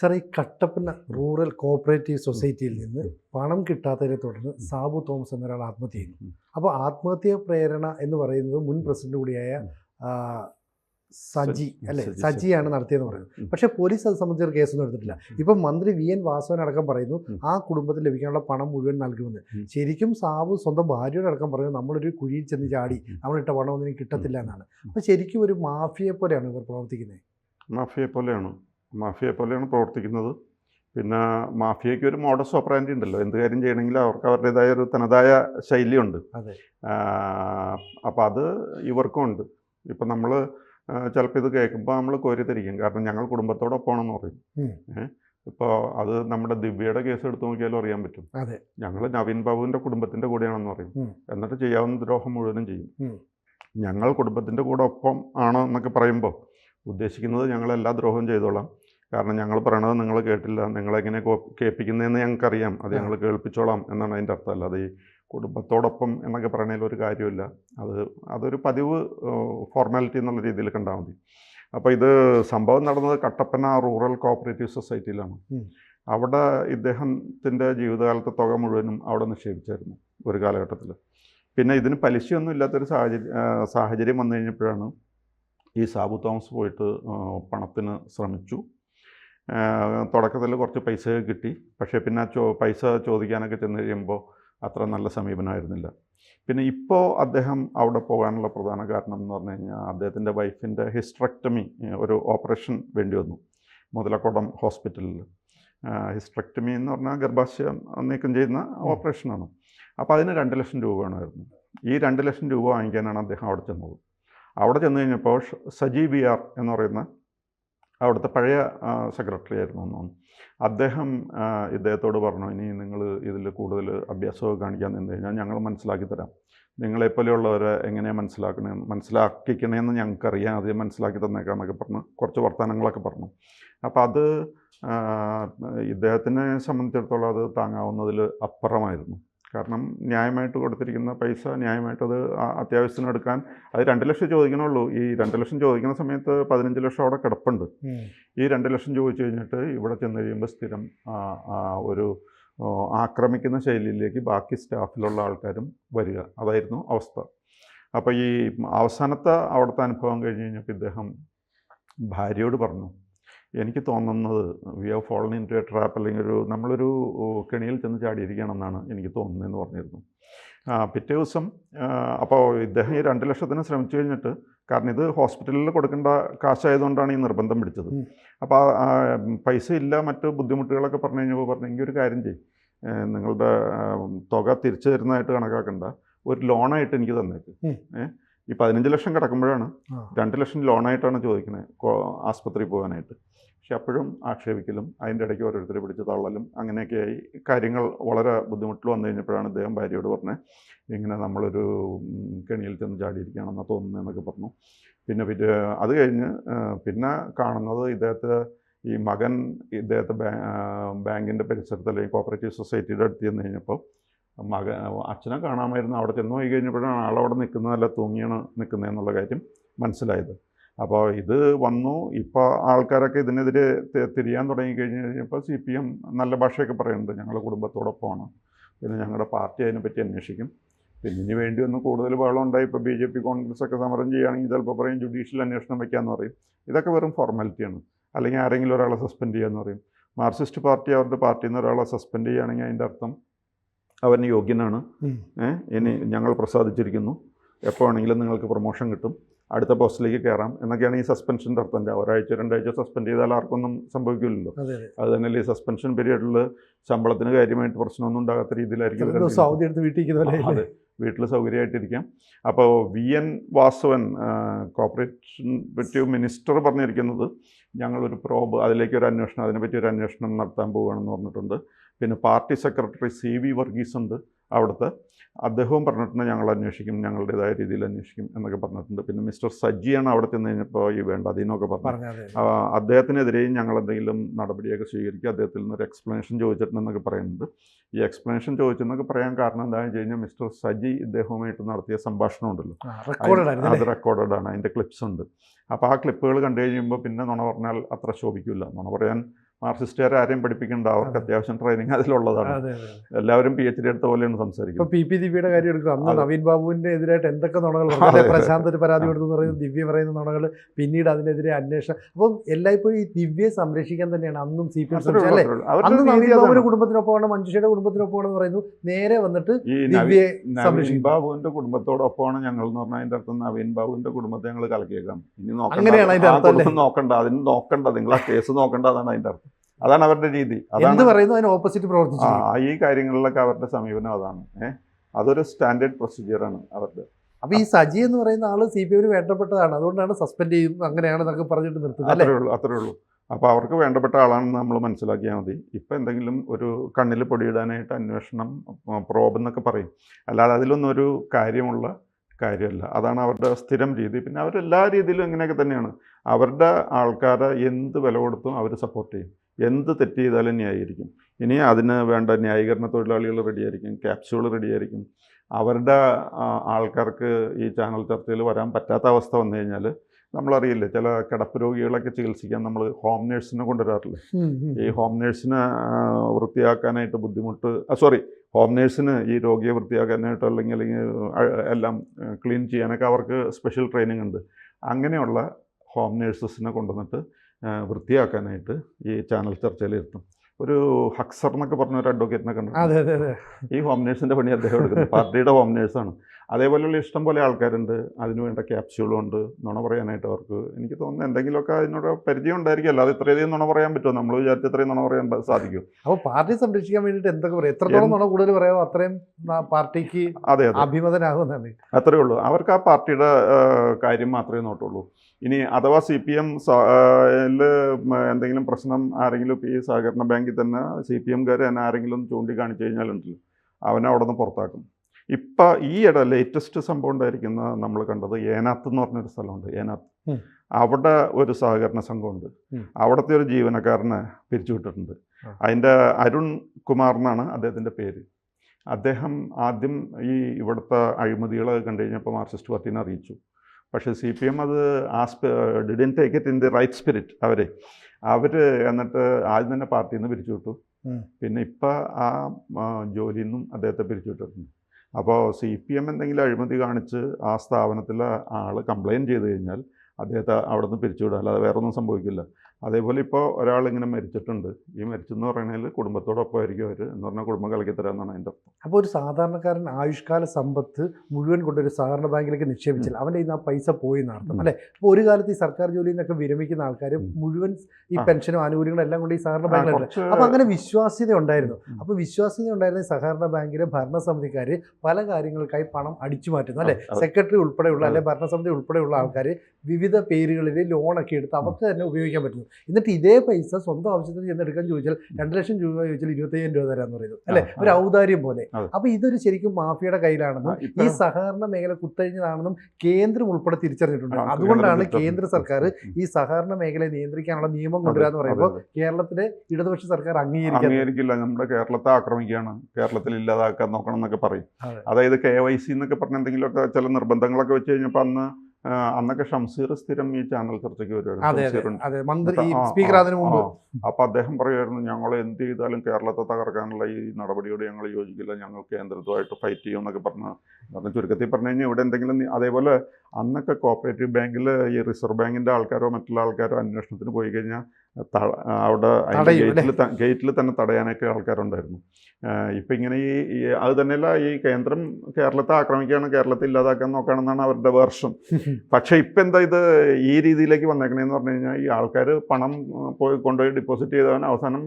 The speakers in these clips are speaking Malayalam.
സാർ ഈ കട്ടപ്പന റൂറൽ കോപ്പറേറ്റീവ് സൊസൈറ്റിയിൽ നിന്ന് പണം കിട്ടാത്തതിനെ തുടർന്ന് സാബു തോമസ് എന്നൊരാൾ ആത്മഹത്യ ചെയ്യുന്നു അപ്പോൾ ആത്മഹത്യ പ്രേരണ എന്ന് പറയുന്നത് മുൻ പ്രസിഡന്റ് കൂടിയായ സജി അല്ലേ? സജിയാണ് നടത്തിയെന്ന് പറയുന്നത്. പക്ഷേ പോലീസ് അത് സംബന്ധിച്ച് ഒരു കേസൊന്നും എടുത്തിട്ടില്ല. ഇപ്പം മന്ത്രി വി എൻ വാസവൻ അടക്കം പറയുന്നു ആ കുടുംബത്തിൽ ലഭിക്കാനുള്ള പണം മുഴുവൻ നൽകുമെന്ന്. ശരിക്കും സാബു സ്വന്തം ഭാര്യയോട് അടക്കം പറയുന്നത് നമ്മളൊരു കുഴിയിൽ ചെന്ന് ചാടി. നമ്മളിട്ട പണം ഒന്നും കിട്ടത്തില്ല എന്നാണ്. അപ്പോൾ ശരിക്കും ഒരു മാഫിയെ പോലെയാണ് ഇവർ പ്രവർത്തിക്കുന്നത്? മാഫിയെ പോലെയാണ് മാഫിയെ പോലെയാണ് പ്രവർത്തിക്കുന്നത്. പിന്നെ മാഫിയയ്ക്ക് ഒരു മോഡസ് ഓപ്പറാന്റി ഉണ്ടല്ലോ. എന്ത് കാര്യം ചെയ്യണമെങ്കിൽ അവർക്ക് അവരുടേതായ ഒരു തനതായ ശൈലിയുണ്ട്. അപ്പോൾ അത് ഇവർക്കും ഉണ്ട്. ഇപ്പം നമ്മൾ ചിലപ്പോൾ ഇത് കേൾക്കുമ്പോൾ നമ്മൾ കോരിത്തിരിക്കും. കാരണം ഞങ്ങൾ കുടുംബത്തോടൊപ്പമാണെന്ന് പറയും. ഉം. ഇപ്പോൾ അത് നമ്മുടെ ദിവ്യയുടെ കേസ് എടുത്തു നോക്കിയാലും അറിയാൻ പറ്റും. അതെ. ഞങ്ങൾ നവീൻ ബാബുവിന്റെ കുടുംബത്തിന്റെ കൂടെയാണെന്ന് പറയും. എന്നിട്ട് ചെയ്യാവുന്ന ദ്രോഹം മുഴുവനും ചെയ്യും. ഞങ്ങൾ കുടുംബത്തിന്റെ കൂടെ ഒപ്പം ആണ് എന്നൊക്കെ പറയുമ്പോൾ ഉദ്ദേശിക്കുന്നത് ഞങ്ങൾ എല്ലാ ദ്രോഹവും ചെയ്തോളാം. കാരണം ഞങ്ങൾ പറയണത് നിങ്ങൾ കേട്ടില്ല. നിങ്ങളെങ്ങനെ കേൾപ്പിക്കുന്നതെന്ന് ഞങ്ങൾക്കറിയാം. അത് ഞങ്ങൾ കേൾപ്പിച്ചോളാം എന്നാണ് അതിന്റെ അർത്ഥം. അല്ലാതെ ഈ കുടുംബത്തോടൊപ്പം എന്നൊക്കെ പറയണതിൽ ഒരു കാര്യമില്ല. അത് അതൊരു പതിവ് ഫോർമാലിറ്റി എന്നുള്ള രീതിയിൽ കണ്ടാൽ മതി. അപ്പോൾ ഇത് സംഭവം നടന്നത് കട്ടപ്പന റൂറൽ കോപ്പറേറ്റീവ് സൊസൈറ്റിയിലാണ്. അവിടെ ഇദ്ദേഹത്തിന്റെ ജീവിതകാലത്തെ തുക മുഴുവനും അവിടെ നിക്ഷേപിച്ചായിരുന്നു ഒരു കാലഘട്ടത്തിൽ. പിന്നെ ഇതിന് പലിശയൊന്നും ഇല്ലാത്തൊരു സാഹചര്യം സാഹചര്യം വന്നു കഴിഞ്ഞപ്പോഴാണ് ഈ സാബു തോമസ് പോയിട്ട് പണത്തിന് ശ്രമിച്ചു. തുടക്കത്തിൽ കുറച്ച് പൈസ കിട്ടി. പക്ഷേ പിന്നെ ചോ പൈസ ചോദിക്കാനൊക്കെ ചെന്ന് കഴിയുമ്പോൾ അത്ര നല്ല സമീപനമായിരുന്നില്ല. പിന്നെ ഇപ്പോൾ അദ്ദേഹം അവിടെ പോകാനുള്ള പ്രധാന കാരണം എന്ന് പറഞ്ഞു കഴിഞ്ഞാൽ അദ്ദേഹത്തിന്റെ വൈഫിന്റെ ഹിസ്ട്രക്ടമി ഒരു ഓപ്പറേഷൻ വേണ്ടി വന്നു. മുതലക്കോടം ഹോസ്പിറ്റലിൽ. ഹിസ്ട്രക്ടമി എന്ന് പറഞ്ഞാൽ ഗർഭാശയം നീക്കം ചെയ്യുന്ന ഓപ്പറേഷനാണ്. അപ്പോൾ അതിന് രണ്ട് ലക്ഷം രൂപ വേണമായിരുന്നു. ഈ രണ്ട് ലക്ഷം രൂപ വാങ്ങിക്കാനാണ് അദ്ദേഹം അവിടെ ചെന്നത്. അവിടെ ചെന്ന് കഴിഞ്ഞപ്പോൾ സജി ബി ആർ എന്ന് പറയുന്ന അവിടുത്തെ പഴയ സെക്രട്ടറി ആയിരുന്നു തോന്നുന്നു. അദ്ദേഹം ഇദ്ദേഹത്തോട് പറഞ്ഞു ഇനി നിങ്ങൾ ഇതിൽ കൂടുതൽ അഭ്യാസമൊക്കെ കാണിക്കാൻ നിന്ന് കഴിഞ്ഞാൽ ഞങ്ങൾ മനസ്സിലാക്കി തരാം. നിങ്ങളെപ്പോലെയുള്ളവരെ എങ്ങനെയാണ് മനസ്സിലാക്കണേ മനസ്സിലാക്കിക്കണേന്ന് ഞങ്ങൾക്കറിയാം. ആദ്യം മനസ്സിലാക്കി തന്നേക്കാന്നൊക്കെ പറഞ്ഞ് കുറച്ച് വർത്തമാനങ്ങളൊക്കെ പറഞ്ഞു. അപ്പോൾ അത് ഇദ്ദേഹത്തിനെ സംബന്ധിച്ചിടത്തോളം അത് താങ്ങാവുന്നതിൽ അപ്പുറമായിരുന്നു. കാരണം ന്യായമായിട്ട് കൊടുത്തിരിക്കുന്ന പൈസ ന്യായമായിട്ടത് അത് അത്യാവശ്യത്തിന് എടുക്കാൻ അത് രണ്ട് ലക്ഷം ചോദിക്കണുള്ളൂ. ഈ രണ്ട് ലക്ഷം ചോദിക്കുന്ന സമയത്ത് പതിനഞ്ച് ലക്ഷം അവിടെ കിടപ്പുണ്ട്. ഈ രണ്ട് ലക്ഷം ചോദിച്ചു കഴിഞ്ഞിട്ട് ഇവിടെ ചെന്ന് കഴിയുമ്പോൾ സ്ഥിരം ഒരു ആക്രമിക്കുന്ന ശൈലിയിലേക്ക് ബാക്കി സ്റ്റാഫിലുള്ള ആൾക്കാരും വരിക. അതായിരുന്നു അവസ്ഥ. അപ്പോൾ ഈ അവസാനത്തെ അവിടുത്തെ അനുഭവം കഴിഞ്ഞ് കഴിഞ്ഞപ്പോൾ ഇദ്ദേഹം ഭാര്യയോട് പറഞ്ഞു. എനിക്ക് തോന്നുന്നത് we have fallen into a trap അല്ലെങ്കിൽ ഒരു നമ്മളൊരു കെണിയിൽ ചെന്ന് ചാടിയിരിക്കുകയാണെന്നാണ് എനിക്ക് തോന്നുന്നതെന്ന് പറഞ്ഞിരുന്നു. പിറ്റേ ദിവസം അപ്പോൾ ഇദ്ദേഹം ഈ രണ്ട് ലക്ഷത്തിന് ശ്രമിച്ചു കഴിഞ്ഞിട്ട് കാരണം ഇത് ഹോസ്പിറ്റലിൽ കൊടുക്കേണ്ട കാശായതുകൊണ്ടാണ് ഈ നിർബന്ധം പിടിച്ചത്. അപ്പോൾ പൈസ ഇല്ല മറ്റ് ബുദ്ധിമുട്ടുകളൊക്കെ പറഞ്ഞു കഴിഞ്ഞപ്പോൾ പറഞ്ഞു എങ്കിൽ ഒരു കാര്യം ചെയ്യും. നിങ്ങളുടെ തുക തിരിച്ചു തരുന്നതായിട്ട് കണക്കാക്കണ്ട. ഒരു ലോണായിട്ട് എനിക്ക് തന്നേക്ക്. ഉം. ഈ പതിനഞ്ച് ലക്ഷം കിടക്കുമ്പോഴാണ്. രണ്ട് ലക്ഷം ലോണായിട്ടാണ് ചോദിക്കുന്നത് ആസ്പത്രി പോകാനായിട്ട് പക്ഷെ അപ്പോഴും ആക്ഷേപിക്കലും അതിന്റെ ഇടയ്ക്ക് ഓരോരുത്തരെ പിടിച്ച് തള്ളലും അങ്ങനെയൊക്കെയായി കാര്യങ്ങൾ വളരെ ബുദ്ധിമുട്ടിൽ വന്നു കഴിഞ്ഞപ്പോഴാണ് ഇദ്ദേഹം ഭാര്യയോട് പറഞ്ഞത് ഇങ്ങനെ നമ്മളൊരു കെണിയിൽ ചെന്ന് ചാടിയിരിക്കുകയാണെന്ന് തോന്നുന്നതെന്നൊക്കെ പറഞ്ഞു പിന്നെ പിന്നെ അത് കഴിഞ്ഞ് പിന്നെ കാണുന്നത് ഇദ്ദേഹത്തെ ഈ മകൻ ഇദ്ദേഹത്തെ ബാങ്കിന്റെ പരിസരത്ത് അല്ലെങ്കിൽ കോപ്പറേറ്റീവ് സൊസൈറ്റിയുടെ അടുത്ത് ചെന്ന് കഴിഞ്ഞപ്പോൾ മക അച്ഛനെ കാണാമായിരുന്നു. അവിടെ ചെന്ന് പോയി കഴിഞ്ഞപ്പോഴാണ് ആളവിടെ നിൽക്കുന്നതല്ല തൂങ്ങിയാണ് നിൽക്കുന്നതെന്നുള്ള കാര്യം മനസ്സിലായത്. അപ്പോൾ ഇത് വന്നു. ഇപ്പോൾ ആൾക്കാരൊക്കെ ഇതിനെതിരെ തിരിയാൻ തുടങ്ങി കഴിഞ്ഞ് കഴിഞ്ഞപ്പോൾ സി പി എം നല്ല ഭാഷയൊക്കെ പറയുന്നുണ്ട്. ഞങ്ങളുടെ കുടുംബത്തോടൊപ്പമാണ്. പിന്നെ ഞങ്ങളുടെ പാർട്ടി അതിനെപ്പറ്റി അന്വേഷിക്കും. പിന്നെ ഇനി വേണ്ടി ഒന്ന് കൂടുതൽ ബഹളം ഉണ്ടായി. ഇപ്പോൾ ബി ജെ പി കോൺഗ്രസ് ഒക്കെ സമരം ചെയ്യുകയാണെങ്കിൽ ചിലപ്പോൾ പറയും ജുഡീഷ്യൽ അന്വേഷണം വയ്ക്കാമെന്ന് പറയും. ഇതൊക്കെ വെറും ഫോർമാലിറ്റിയാണ്. അല്ലെങ്കിൽ ആരെങ്കിലും ഒരാളെ സസ്പെൻഡ് ചെയ്യാമെന്ന് പറയും. മാർക്സിസ്റ്റ് പാർട്ടി അവരുടെ പാർട്ടിയിൽ നിന്ന് ഒരാളെ സസ്പെൻഡ് ചെയ്യുകയാണെങ്കിൽ അതിന്റെ അർത്ഥം അവൻ യോഗ്യനാണ്. ഇനി ഞങ്ങൾ പ്രസാദിച്ചിരിക്കുന്നു. എപ്പോൾ ആണെങ്കിലും നിങ്ങൾക്ക് പ്രൊമോഷൻ കിട്ടും. അടുത്ത പോസ്റ്റിലേക്ക് കയറാം. എന്നൊക്കെയാണ് ഈ സസ്പെൻഷന്റെ അർത്ഥം. ഒരാഴ്ച രണ്ടാഴ്ച സസ്പെൻഡ് ചെയ്താൽ ആർക്കൊന്നും സംഭവിക്കില്ലല്ലോ. അതെ തന്നെയല്ലേ ഈ സസ്പെൻഷൻ പീരീഡിൽ ശമ്പളത്തിന് കാര്യമായിട്ട് പ്രശ്നമൊന്നും ഉണ്ടാകാത്ത രീതിയിലായിരിക്കും അതെ. വീട്ടിൽ സൗകര്യമായിട്ടിരിക്കാം. അപ്പോൾ V N Vasavan cooperative minister പറഞ്ഞിരിക്കുന്നത് ഞങ്ങളൊരു പ്രോബ് അതിലേക്ക് ഒരു അന്വേഷണം അതിനെപ്പറ്റി ഒരു അന്വേഷണം നടത്താൻ പോവുകയാണെന്ന് പറഞ്ഞിട്ടുണ്ട്. പിന്നെ party secretary C V Varghese ഉണ്ട് അവിടുത്തെ. അദ്ദേഹവും പറഞ്ഞിട്ടുണ്ട് ഞങ്ങൾ അന്വേഷിക്കും ഞങ്ങളുടേതായ രീതിയിൽ അന്വേഷിക്കും എന്നൊക്കെ പറഞ്ഞിട്ടുണ്ട്. പിന്നെ മിസ്റ്റർ സജ്ജിയാണ് അവിടെ ചെന്ന് കഴിഞ്ഞപ്പോൾ ഈ വേണ്ട അതിനൊക്കെ പറഞ്ഞു. അദ്ദേഹത്തിനെതിരെയും ഞങ്ങൾ എന്തെങ്കിലും നടപടിയൊക്കെ സ്വീകരിക്കുക അദ്ദേഹത്തിൽ നിന്നൊരു ഒരു എക്സ്പ്ലനേഷൻ ചോദിച്ചിട്ടുണ്ടെന്നൊക്കെ പറയുന്നുണ്ട്. ഈ എക്സ്പ്ലനേഷൻ ചോദിച്ചെന്നൊക്കെ പറയാൻ കാരണം എന്താണെന്ന് വെച്ച് കഴിഞ്ഞാൽ മിസ്റ്റർ സജി ഇദ്ദേഹവുമായിട്ട് നടത്തിയ സംഭാഷണം ഉണ്ടല്ലോ. അത്? റെക്കോർഡഡ് ആണ് അതിന്റെ ക്ലിപ്സ് ഉണ്ട്. അപ്പോൾ ആ ക്ലിപ്പുകൾ കണ്ടു കഴിയുമ്പോൾ പിന്നെ നുണ പറഞ്ഞാൽ അത്ര ശോഭിക്കില്ല. നുണ പറയാൻ മാർക്സിസ്റ്റുകാരെ ആരെയും പഠിപ്പിക്കേണ്ട അവർക്ക് അതെ. അത്യാവശ്യം ട്രെയിനിങ് അതിലുള്ളതാണ്. അതെ അതെ എല്ലാവരും പി എച്ച് ഡി എടുത്ത പോലെയാണ് സംസാരിക്കുന്നത്. പി പി ദിവ്യയുടെ കാര്യം എടുക്കുക. അന്ന് നവീൻ ബാബുവിന്റെ എതിരായിട്ട് എന്തൊക്കെ നുണകൾ. പ്രശാന്ത് ഒരു പരാതി. കൊടുത്തു എന്ന് പറയുന്നത് ദിവ്യ പറയുന്ന നുണകൾ പിന്നീട് അതിനെതിരെ അന്വേഷണം. അപ്പം എല്ലായ്പ്പോഴും ഈ ദിവ്യയെ സംരക്ഷിക്കാൻ തന്നെയാണ് അന്നും സി പി എം അല്ലേ? അന്ന് നവീൻ ബാബുവിന്റെ. കുടുംബത്തിനൊപ്പമാണ് മഞ്ജുഷയുടെ കുടുംബത്തിനൊപ്പമാണെന്ന് പറയുന്നു. നേരെ വന്നിട്ട് ദിവ്യയെ നവീൻ ബാബുവിന്റെ കുടുംബത്തോടൊപ്പമാണ് ഞങ്ങൾ എന്ന് പറഞ്ഞാൽ അതിന്റെ അർത്ഥം നവീൻ ബാബുവിന്റെ കുടുംബത്തെ ഞങ്ങൾ കലക്കിയേക്കാം ഇനി നോക്കണ്ട? നോക്കണ്ട. അതിന് നോക്കണ്ട. നിങ്ങൾ ആ കേസ് നോക്കണ്ട അതാണ് അതിന്റെ അർത്ഥം. അതാണ് അവരുടെ രീതി. അതാണ് പറയുന്നു അതിന് ഓപ്പോസിറ്റ് ആ ഈ കാര്യങ്ങളിലൊക്കെ അവരുടെ സമീപനം അതാണ്. ഏഹ് അതൊരു സ്റ്റാൻഡേർഡ് പ്രൊസീജിയറാണ് അവരുടെ. അപ്പൊ ഈ സജി എന്ന് പറയുന്ന ആൾ സി പി എമ്മിന് വേണ്ടപ്പെട്ടതാണ്. അതുകൊണ്ടാണ് സസ്പെൻഡ് ചെയ്യും അങ്ങനെയാണ് എന്നൊക്കെ പറഞ്ഞിട്ട് നിർത്തുന്നത് അത്രേ ഉള്ളൂ അത്രേ ഉള്ളൂ. അപ്പോൾ അവർക്ക് വേണ്ടപ്പെട്ട ആളാണെന്ന് നമ്മൾ മനസ്സിലാക്കിയാൽ മതി. ഇപ്പോൾ എന്തെങ്കിലും ഒരു കണ്ണിൽ പൊടിയിടാനായിട്ട് അന്വേഷണം പ്രോബ് എന്നൊക്കെ പറയും. അല്ലാതെ അതിലൊന്നും ഒരു കാര്യമുള്ള കാര്യമല്ല. അതാണ് അവരുടെ സ്ഥിരം രീതി. പിന്നെ അവരെല്ലാ രീതിയിലും ഇങ്ങനെയൊക്കെ തന്നെയാണ്. അവരുടെ ആൾക്കാരെ എന്ത് വില കൊടുത്തും അവർ സപ്പോർട്ട് ചെയ്യും. എന്ത് തെറ്റ് ചെയ്താലും ന്യായീകരിക്കും. ഇനി അതിന് വേണ്ട ന്യായീകരണ തൊഴിലാളികൾ റെഡിയായിരിക്കും ക്യാപ്സ്യൂൾ റെഡിയായിരിക്കും. അവരുടെ ആൾക്കാർക്ക് ഈ ചാനൽ ചർച്ചയിൽ വരാൻ പറ്റാത്ത അവസ്ഥ വന്നു കഴിഞ്ഞാൽ നമ്മളറിയില്ലേ ചില കിടപ്പ് രോഗികളൊക്കെ ചികിത്സിക്കാൻ നമ്മൾ ഹോം നേഴ്സിനെ കൊണ്ടുവരാറില്ലേ. ഈ ഹോം നേഴ്സിനെ വൃത്തിയാക്കാനായിട്ട് ബുദ്ധിമുട്ട് സോറി ഹോം നേഴ്സിന് ഈ രോഗിയെ വൃത്തിയാക്കാനായിട്ട് അല്ലെങ്കിൽ അല്ലെങ്കിൽ എല്ലാം ക്ലീൻ ചെയ്യാനൊക്കെ അവർക്ക് സ്പെഷ്യൽ ട്രെയിനിങ് ഉണ്ട്. അങ്ങനെയുള്ള ഹോം നേഴ്സസിനെ കൊണ്ടുവന്നിട്ട് വൃത്തിയാക്കാനായിട്ട് ഈ ചാനൽ ചർച്ചയിൽ ഇരുത്തും ഒരു ഹക്സർ എന്നൊക്കെ പറഞ്ഞ ഒരു അഡ്വക്കേറ്റിനെ കണ്ടു അതെ അതെ അതെ. ഈ ഹോം നേഴ്സിന്റെ പണി അദ്ദേഹം എടുക്കുന്നത്. പാർട്ടിയുടെ ഹോം നേഴ്സാണ്. അതേപോലെയുള്ള ഇഷ്ടം പോലെ ആൾക്കാരുണ്ട്. അതിന് വേണ്ട ക്യാപ്സ്യൂളും ഉണ്ട്. നുണ പറയാനായിട്ട് അവർക്ക് എനിക്ക് തോന്നുന്നു എന്തെങ്കിലുമൊക്കെ അതിനോട് പരിചയം ഉണ്ടായിരിക്കും. അല്ലാതെ ഇത്രയധികം നുണ പറയാൻ പറ്റുമോ? നമ്മൾ വിചാരിച്ച ഇത്രയും നുണ പറയാൻ സാധിക്കും. അപ്പോൾ പാർട്ടി സംരക്ഷിക്കാൻ വേണ്ടിയിട്ട് എന്തൊക്കെ പറയാം? എത്രത്തോളം നുണ കൂടുതൽ പറയാമോ അത്രയും പാർട്ടിക്ക് അതെ അഭിമതനാകുന്നതാണ്. അത്രയേ ഉള്ളൂ. അവർക്ക് ആ പാർട്ടിയുടെ കാര്യം മാത്രമേ നോട്ടുള്ളൂ. ഇനി അഥവാ സി പി എം എന്തെങ്കിലും പ്രശ്നം ആരെങ്കിലും ഈ സഹകരണ ബാങ്കിൽ തന്നെ സി പി എംകാർ തന്നെ ആരെങ്കിലും ചൂണ്ടിക്കാണിച്ചു കഴിഞ്ഞാലുണ്ടല്ലോ. അവനെ അവിടെ നിന്ന് പുറത്താക്കും. ഇപ്പം ഇട ലേറ്റസ്റ്റ് സംഭവം ഉണ്ടായിരിക്കുന്ന നമ്മൾ കണ്ടത് ഏനാത്ത് എന്ന് പറഞ്ഞൊരു സ്ഥലമുണ്ട് ഏനാത്ത്. അവിടെ ഒരു സഹകരണ സംഘമുണ്ട്. അവിടുത്തെ ഒരു ജീവനക്കാരനെ പിരിച്ചുവിട്ടിട്ടുണ്ട്. അതിന്റെ അരുൺ കുമാർ എന്നാണ് അദ്ദേഹത്തിന്റെ പേര്. അദ്ദേഹം ആദ്യം ഈ ഇവിടുത്തെ അഴിമതികൾ കണ്ടു കഴിഞ്ഞപ്പോൾ മാർക്സിസ്റ്റ് പാർട്ടീനെ അറിയിച്ചു. പക്ഷേ സി പി എം അത് ആ didn't take it in the right spirit അവരെ. അവർ എന്നിട്ട് ആദ്യം തന്നെ പാർട്ടിയിൽ നിന്ന് പിരിച്ചുവിട്ടു പിന്നെ ഇപ്പം ആ ജോലിയിൽ നിന്നും അദ്ദേഹത്തെ പിരിച്ചു വിട്ടിട്ടുണ്ട്. അപ്പോൾ സി പി എം എന്തെങ്കിലും അഴിമതി കാണിച്ച് ആ സ്ഥാപനത്തിലെ ആൾ കംപ്ലയിന്റ് ചെയ്ത് കഴിഞ്ഞാൽ അദ്ദേഹത്തെ അവിടെ നിന്ന് പിരിച്ചുവിടുക അല്ലാതെ വേറൊന്നും സംഭവിക്കില്ല. അതേപോലെ ഇപ്പോൾ ഒരാൾ ഇങ്ങനെ മരിച്ചിട്ടുണ്ട്. ഈ മരിച്ചെന്ന് പറയുന്നതിൽ കുടുംബത്തോടൊപ്പം ആയിരിക്കും അവർ എന്ന് പറഞ്ഞാൽ കുടുംബം കലക്കി തരാമെന്നാണ് അതിന്റെ അർത്ഥം. അപ്പോൾ ഒരു സാധാരണക്കാരൻ ആയുഷ്കാല സമ്പത്ത് മുഴുവൻ കൊണ്ടൊരു സഹകരണ ബാങ്കിലേക്ക് നിക്ഷേപിച്ചാൽ അവന്റെ കയ്യിൽ നിന്ന് ആ പൈസ പോയി എന്നർത്ഥം. അല്ലേ? അപ്പോൾ ഒരു കാലത്ത് ഈ സർക്കാർ ജോലിയിൽ നിന്നൊക്കെ വിരമിക്കുന്ന ആൾക്കാർ മുഴുവൻ ഈ പെൻഷനും ആനുകൂല്യങ്ങളും എല്ലാം കൊണ്ട് ഈ സഹകരണ ബാങ്കിലുണ്ട്. അപ്പോൾ അങ്ങനെ വിശ്വാസ്യത ഉണ്ടായിരുന്നു. അപ്പോൾ വിശ്വാസ്യത ഉണ്ടായിരുന്ന ഈ സഹകരണ ബാങ്കിലെ ഭരണസമിതിക്കാർ പല കാര്യങ്ങൾക്കായി പണം അടിച്ചു മാറ്റുന്നു. അല്ലേ? സെക്രട്ടറി ഉൾപ്പെടെയുള്ള. അല്ലെ ഭരണസമിതി ഉൾപ്പെടെയുള്ള ആൾക്കാർ വിവിധ പേരുകളിൽ ലോണൊക്കെ എടുത്ത് അവർക്ക് തന്നെ ഉപയോഗിക്കാൻ പറ്റുന്നു. എന്നിട്ട് ഇതേ പൈസ സ്വന്തം ആവശ്യത്തിന് ചെന്ന് എടുക്കാൻ ചോദിച്ചാൽ രണ്ട് ലക്ഷം രൂപ ചോദിച്ചാൽ ഇരുപത്തയ്യായിരം രൂപ തരാമെന്ന് പറയുന്നു. അല്ലെ? ഒരു ഔദാര്യം പോലെ. അപ്പൊ ഇതൊരു ശരിക്കും മാഫിയയുടെ കയ്യിലാണെന്നും ഈ സഹകരണ മേഖല കുത്തഴിഞ്ഞതാണെന്നും കേന്ദ്രം ഉൾപ്പെടെ തിരിച്ചറിഞ്ഞിട്ടുണ്ട്. അതുകൊണ്ടാണ് കേന്ദ്ര സർക്കാർ ഈ സഹകരണ മേഖലയെ നിയന്ത്രിക്കാനുള്ള നിയമം കൊണ്ടുവരാന്ന് പറയുമ്പോൾ കേരളത്തിലെ ഇടതുപക്ഷ സർക്കാർ അംഗീകരിക്കില്ല. നമ്മുടെ കേരളത്തെ ആക്രമിക്കുകയാണ്. കേരളത്തിൽ ഇല്ലാതാക്കാൻ നോക്കണം എന്നൊക്കെ പറയും. അതായത് കെ വൈ സി എന്നൊക്കെ പറഞ്ഞ എന്തെങ്കിലുമൊക്കെ ചില നിർബന്ധങ്ങളൊക്കെ വെച്ച് കഴിഞ്ഞപ്പോൾ അന്ന് അന്നൊക്കെ ഷംസീർ സ്ഥിരം ഈ ചാനൽ ചർച്ചയ്ക്ക് വരുവായിരുന്നു. അപ്പൊ അദ്ദേഹം പറയുമായിരുന്നു ഞങ്ങൾ എന്ത് ചെയ്താലും കേരളത്തെ തകർക്കാനുള്ള ഈ നടപടിയോട് ഞങ്ങൾ യോജിക്കില്ല. ഞങ്ങൾ കേന്ദ്രത്തുമായിട്ട് ഫൈറ്റ് ചെയ്യും എന്നൊക്കെ പറഞ്ഞു പറഞ്ഞ ചുരുക്കത്തിൽ പറഞ്ഞു കഴിഞ്ഞാൽ ഇവിടെ എന്തെങ്കിലും അതേപോലെ അന്നൊക്കെ കോപ്പറേറ്റീവ് ബാങ്കിൽ ഈ റിസർവ് ബാങ്കിന്റെ ആൾക്കാരോ മറ്റുള്ള ആൾക്കാരോ അന്വേഷണത്തിന് പോയി കഴിഞ്ഞാൽ അവിടെ ഗേറ്റിൽ ഗേറ്റിൽ തന്നെ തടയാനൊക്കെ ആൾക്കാരുണ്ടായിരുന്നു. ഇപ്പം ഇങ്ങനെ ഈ അത് തന്നെയല്ല ഈ കേന്ദ്രം കേരളത്തെ ആക്രമിക്കുകയാണ് കേരളത്തെ ഇല്ലാതാക്കാൻ നോക്കുകയാണെന്നാണ് അവരുടെ വേർഷം പക്ഷേ ഇപ്പം എന്താ ഇത് ഈ രീതിയിലേക്ക് വന്നേക്കണേന്ന് പറഞ്ഞു കഴിഞ്ഞാൽ ഈ ആൾക്കാർ പണം പോയി കൊണ്ടുപോയി ഡിപ്പോസിറ്റ് ചെയ്തവൻ അവസാനം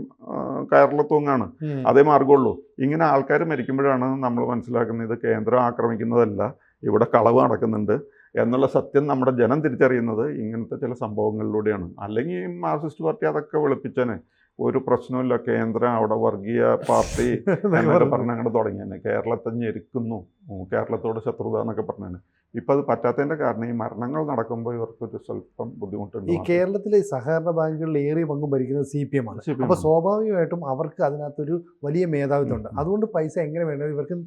കയറിൽ തൂങ്ങാണ്. അതേ മാർഗമുള്ളൂ ഇങ്ങനെ ആൾക്കാർ മരിക്കുമ്പോഴാണ് നമ്മൾ മനസ്സിലാക്കുന്നത് ഇത് കേന്ദ്രം ആക്രമിക്കുന്നതല്ല ഇവിടെ കളവ് നടക്കുന്നുണ്ട്. എന്നുള്ള സത്യം നമ്മുടെ ജനം തിരിച്ചറിയുന്നത് ഇങ്ങനത്തെ ചില സംഭവങ്ങളിലൂടെയാണ്. അല്ലെങ്കിൽ മാർക്സിസ്റ്റ് പാർട്ടി അതൊക്കെ വെളുപ്പിച്ചനെ ഒരു പ്രശ്നമില്ല കേന്ദ്രം അവിടെ വർഗീയ പാർട്ടി എന്നൊക്കെ തുടങ്ങിയെന്നെ കേരളത്തെ ഞെരുക്കുന്നു. കേരളത്തോട് ശത്രുത എന്നൊക്കെ പറഞ്ഞാണ് ഇപ്പം അത് പറ്റാത്തതിന്റെ കാരണം ഈ മരണങ്ങൾ നടക്കുമ്പോൾ ഇവർക്കൊരു സ്വല്പം ബുദ്ധിമുട്ടുണ്ട് ഈ കേരളത്തിലെ സഹകരണ ബാങ്കുകളിൽ ഏറിയ പങ്കും ഭരിക്കുന്നത് സി പി എം ആണ്. അപ്പോൾ സ്വാഭാവികമായിട്ടും അവർക്ക് അതിനകത്തൊരു വലിയ മേധാവിത്വമുണ്ട്. അതുകൊണ്ട് പൈസ എങ്ങനെ വേണമെങ്കിലും ഇവർക്ക്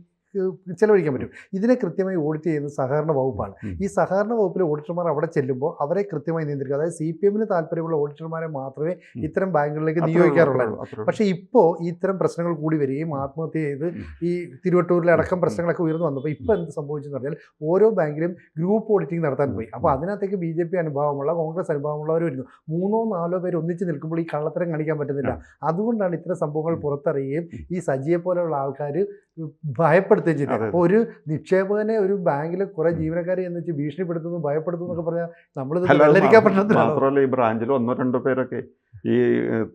ചെലവഴിക്കാൻ പറ്റും. ഇതിനെ കൃത്യമായി ഓഡിറ്റ് ചെയ്യുന്ന സഹകരണ വകുപ്പാണ്. ഈ സഹകരണ വകുപ്പിലെ ഓഡിറ്റർമാർ അവിടെ ചെല്ലുമ്പോൾ അവരെ കൃത്യമായി നിയന്ത്രിക്കുക. അതായത് സി പി എമ്മിന് താല്പര്യമുള്ള ഓഡിറ്റർമാരെ മാത്രമേ ഇത്തരം ബാങ്കുകളിലേക്ക് നിയോഗിക്കാറുള്ളൂ. പക്ഷെ ഇപ്പോൾ ഇത്തരം പ്രശ്നങ്ങൾ കൂടി വരികയും ആത്മഹത്യ ചെയ്ത് ഈ തിരുവട്ടൂരിലെ അടക്കം പ്രശ്നങ്ങളൊക്കെ ഉയർന്നു വന്നപ്പോൾ ഇപ്പോൾ എന്ത് സംഭവിച്ചെന്ന് പറഞ്ഞാൽ ഓരോ ബാങ്കിലും ഗ്രൂപ്പ് ഓഡിറ്റിംഗ് നടത്താൻ പോയി. അപ്പോൾ അതിനകത്തേക്ക് ബി ജെ പി അനുഭവമുള്ള കോൺഗ്രസ് അനുഭവമുള്ളവർ വരുന്നു. മൂന്നോ നാലോ പേര് ഒന്നിച്ച് നിൽക്കുമ്പോൾ ഈ കള്ളത്തരം കാണിക്കാൻ പറ്റുന്നില്ല. അതുകൊണ്ടാണ് ഇത്തരം സംഭവങ്ങൾ പുറത്തറിയുകയും ഈ സജിയെ പോലെയുള്ള ആൾക്കാർ ചെയ്തത് അപ്പോൾ ഒരു നിക്ഷേപകനെ ഒരു ബാങ്കിൽ കുറെ ജീവനക്കാരെ എന്ന് വെച്ച് ഭീഷണിപ്പെടുത്തുന്നു ഭയപ്പെടുത്തുന്നു എന്നൊക്കെ പറഞ്ഞാൽ നമ്മൾ മാത്രമല്ല ഈ ബ്രാഞ്ചിൽ ഒന്നോ രണ്ടോ പേരൊക്കെ ഈ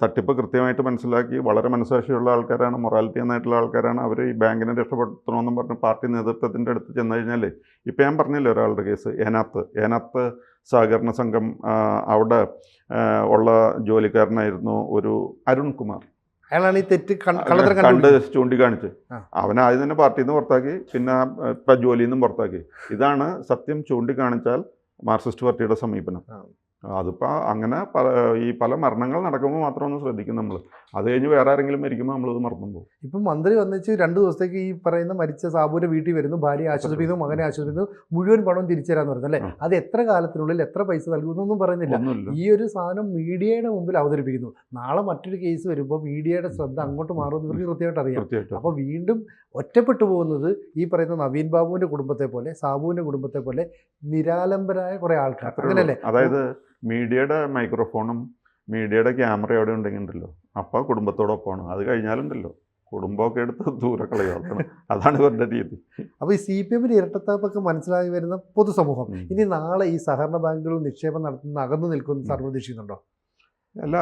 തട്ടിപ്പ് കൃത്യമായിട്ട് മനസ്സിലാക്കി വളരെ മനസ്സാക്ഷിയുള്ള ആൾക്കാരാണ് മൊറാലിറ്റി എന്നായിട്ടുള്ള ആൾക്കാരാണ്. അവർ ഈ ബാങ്കിനെ രക്ഷപ്പെടുത്തണമെന്നും പറഞ്ഞ് പാർട്ടി നേതൃത്വത്തിന്റെ അടുത്ത് ചെന്ന് കഴിഞ്ഞാൽ ഇപ്പം ഞാൻ പറഞ്ഞില്ലേ ഒരാളുടെ കേസ് ഏനാത്ത് ഏനാത്ത് സഹകരണ സംഘം അവിടെ ഉള്ള ജോലിക്കാരനായിരുന്നു ഒരു അരുൺകുമാർ. അയാളാണ് ഈ തെറ്റ് കള്ളത്തരം കണ്ട് ചൂണ്ടിക്കാണിച്ച്. അവൻ ആദ്യം തന്നെ പാർട്ടിയിൽ നിന്ന് പുറത്താക്കി പിന്നെ ഇപ്പം ജോലിയിൽ നിന്നും പുറത്താക്കി ഇതാണ് സത്യം ചൂണ്ടിക്കാണിച്ചാൽ മാർക്സിസ്റ്റ് പാർട്ടിയുടെ സമീപനം. അതിപ്പോൾ അങ്ങനെ പല ഈ പല മരണങ്ങൾ നടക്കുമ്പോൾ മാത്രം ഒന്ന് ശ്രദ്ധിക്കും നമ്മൾ അത് കഴിഞ്ഞ് വേറെ ആരെങ്കിലും മരിക്കുമ്പോൾ നമ്മളത് മറന്നു പോകും ഇപ്പം മന്ത്രി വന്നിച്ച് രണ്ട് ദിവസത്തേക്ക് ഈ പറയുന്ന മരിച്ച സാബുവിന്റെ വീട്ടിൽ വരുന്നു ഭാര്യ ആശ്വസിപ്പിക്കുന്നു മകനെ ആശ്വസിപ്പിക്കുന്നു മുഴുവൻ പണം തിരിച്ചു തരാന്ന് പറയുന്നത് അല്ലേ അത് എത്ര കാലത്തിനുള്ളിൽ എത്ര പൈസ നൽകുമെന്നൊന്നും പറയുന്നില്ല. ഈ ഒരു സാധനം മീഡിയയുടെ മുമ്പിൽ അവതരിപ്പിക്കുന്നു. നാളെ മറ്റൊരു കേസ് വരുമ്പോൾ മീഡിയയുടെ ശ്രദ്ധ അങ്ങോട്ട് മാറുമെന്ന് ഇവർക്ക് കൃത്യമായിട്ട് അറിയാം. അപ്പോൾ വീണ്ടും ഒറ്റപ്പെട്ടു പോകുന്നത് ഈ പറയുന്ന നവീൻ ബാബുവിന്റെ കുടുംബത്തെ പോലെ സാബുവിന്റെ കുടുംബത്തെ പോലെ നിരാലംബരായ കുറേ ആൾക്കാർ. അങ്ങനെയല്ലേ അതായത് മീഡിയയുടെ മൈക്രോഫോണും മീഡിയയുടെ ക്യാമറ അവിടെ ഉണ്ടെങ്കിൽ ഉണ്ടല്ലോ അപ്പോൾ കുടുംബത്തോടൊപ്പമാണ്. അത് കഴിഞ്ഞാലുണ്ടല്ലോ. കുടുംബമൊക്കെ എടുത്ത് ദൂരെ അതാണ് അതാണ് ഇവരുടെ രീതി. അപ്പോൾ ഈ സി പി എമ്മിന്റെ ഇരട്ടത്താപ്പൊക്കെ മനസ്സിലായി വരുന്ന പൊതുസമൂഹം. ഇനി നാളെ ഈ സഹകരണ ബാങ്കുകൾ നിക്ഷേപം നടത്തുന്ന അകന്നു നിൽക്കുന്ന സാർ പ്രതീക്ഷിക്കുന്നുണ്ടോ? അല്ല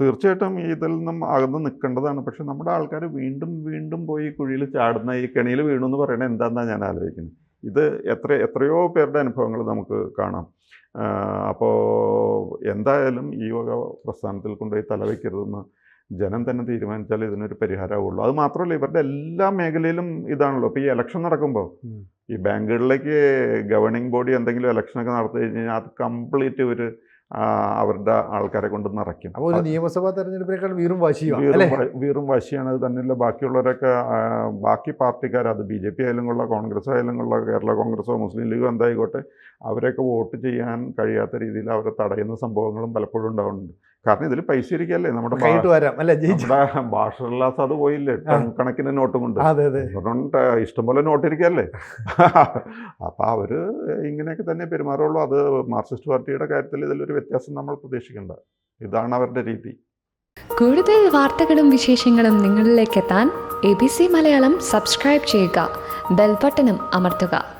തീർച്ചയായിട്ടും ഇതിൽ നിന്നും അകന്ന് നിൽക്കേണ്ടതാണ്. പക്ഷെ നമ്മുടെ ആൾക്കാർ വീണ്ടും വീണ്ടും പോയി കുഴിയിൽ ചാടുന്ന ഈ കെണിയിൽ വീണു എന്ന് പറയണത് എന്താണെന്നാണ് ഞാൻ ആലോചിക്കുന്നത്. ഇത് എത്ര എത്രയോ പേരുടെ അനുഭവങ്ങൾ നമുക്ക് കാണാം. അപ്പോൾ എന്തായാലും ഈ വക പ്രസ്ഥാനത്തിൽ കൊണ്ടുപോയി തലവെക്കരുതെന്ന് ജനം തന്നെ തീരുമാനിച്ചാൽ ഇതിനൊരു പരിഹാരമാവുള്ളൂ. അത് മാത്രമല്ല ഇവരുടെ എല്ലാ മേഖലയിലും ഇതാണല്ലോ. ഇപ്പോൾ ഈ ഇലക്ഷൻ നടക്കുമ്പോൾ ഈ ബാങ്കുകളിലേക്ക് ഗവേണിംഗ് ബോഡി എന്തെങ്കിലും ഇലക്ഷനൊക്കെ നടത്തി കഴിഞ്ഞാൽ അത് കംപ്ലീറ്റ് ഒരു അവരുടെ ആൾക്കാരെ കൊണ്ട് നിറയ്ക്കും. അപ്പോൾ ഒരു നിയമസഭാ തെരഞ്ഞെടുപ്പിനേക്കാൾ വീറും വാശിയാണ് വീറും വാശിയാണ് അത് തന്നെയല്ല? ബാക്കിയുള്ളവരൊക്കെ ബാക്കി പാർട്ടിക്കാർ അത് ബി ജെ പി ആയാലും കൊള്ള കോൺഗ്രസ് ആയാലും കൊള്ള കേരള കോൺഗ്രസോ മുസ്ലിം ലീഗോ എന്തായിക്കോട്ടെ അവരെയൊക്കെ വോട്ട് ചെയ്യാൻ കഴിയാത്ത രീതിയിൽ അവരെ തടയുന്ന സംഭവങ്ങളും പലപ്പോഴും ഉണ്ടാവുന്നുണ്ട്. കാരണം ഇതിൽ പൈസ ഇരിക്കല്ലേ നമ്മുടെ ഭാ- വരാം. അല്ലേ ജയിച്ചു നമ്മുടെ ഭാഷല്ലാസ് അത് പോയില്ലേ? കണക്കിന് നോട്ടും കൊണ്ട്. അതെ അതെ. അതുകൊണ്ട് ഇഷ്ടംപോലെ നോട്ടിരിക്കല്ലേ? അപ്പോൾ അവർ ഇങ്ങനെയൊക്കെ തന്നെ പെരുമാറുള്ളൂ. അത് മാർക്സിസ്റ്റ് പാർട്ടിയുടെ കാര്യത്തിൽ ഇതിലൊരു വ്യത്യാസം നമ്മൾ പ്രതീക്ഷിക്കേണ്ട. ഇതാണ് അവരുടെ രീതി. കൂടുതൽ വാർത്തകളും വിശേഷങ്ങളും നിങ്ങളിലേക്ക് എത്താൻ A B C Malayalam subscribe ചെയ്യുക. ബെൽബട്ടനും അമർത്തുക.